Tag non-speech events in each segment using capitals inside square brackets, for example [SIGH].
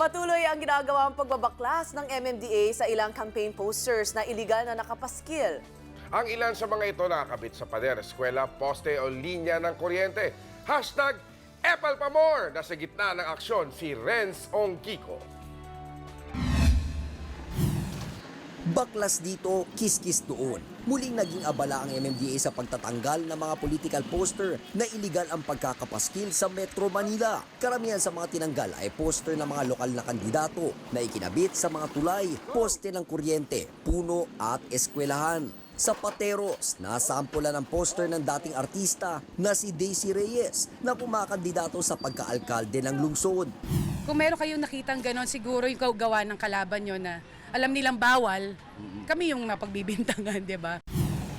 Patuloy ang ginagawang pagbabaklas ng MMDA sa ilang campaign posters na iligal na nakapaskil. Ang ilan sa mga ito nakakabit sa pader, eskwela, poste o linya ng kuryente. Hashtag Epal pa more! Nasa gitna ng aksyon si Renz Ong Kiko. Baklas dito, kiskis doon. Muling naging abala ang MMDA sa pagtatanggal ng mga political poster na iligal ang pagkakapaskil sa Metro Manila. Karamihan sa mga tinanggal ay poster ng mga lokal na kandidato na ikinabit sa mga tulay, poste ng kuryente, puno at eskwelahan. Sa Pateros, nasampulan ang poster ng dating artista na si Daisy Reyes na kumakandidato sa pagkaalkalde ng lungsod. Kung meron kayong nakitang ganon, siguro yung gawa ng kalaban nyo na alam nilang bawal, kami yung mapagbibintangan, [LAUGHS] di ba?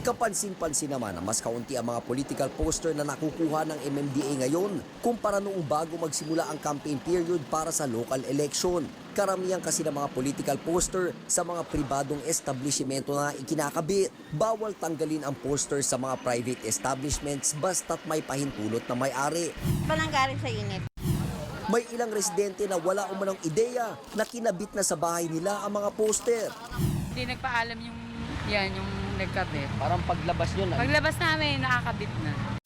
Kapansin-pansin naman na mas kaunti ang mga political poster na nakukuha ng MMDA ngayon kumpara noong bago magsimula ang campaign period para sa local election. Karamihan kasi ng mga political poster sa mga pribadong establishmento na ikinakabit. Bawal tanggalin ang poster sa mga private establishments basta't may pahintulot na may-ari. Pananggaling sa init. May ilang residente na wala umanong ideya na kinabit na sa bahay nila ang mga poster. Hindi nagpaalam yung, yan, yung nagkabit. Parang paglabas nyo Paglabas namin, nakakabit na.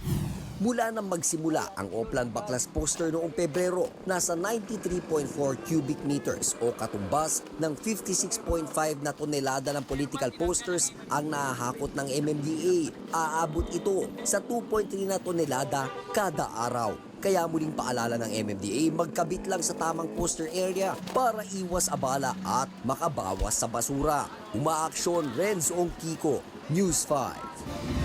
Mula nang magsimula ang Oplan Baklas poster noong Pebrero, nasa 93.4 cubic meters o katumbas ng 56.5 na tonelada ng political posters ang nahahakot ng MMDA. Aabot ito sa 2.3 na tonelada kada araw. Kaya muling paalala ng MMDA magkabit lang sa tamang poster area para iwas abala at makabawas sa basura. Umaaksyon Renz Ong Kiko, News 5.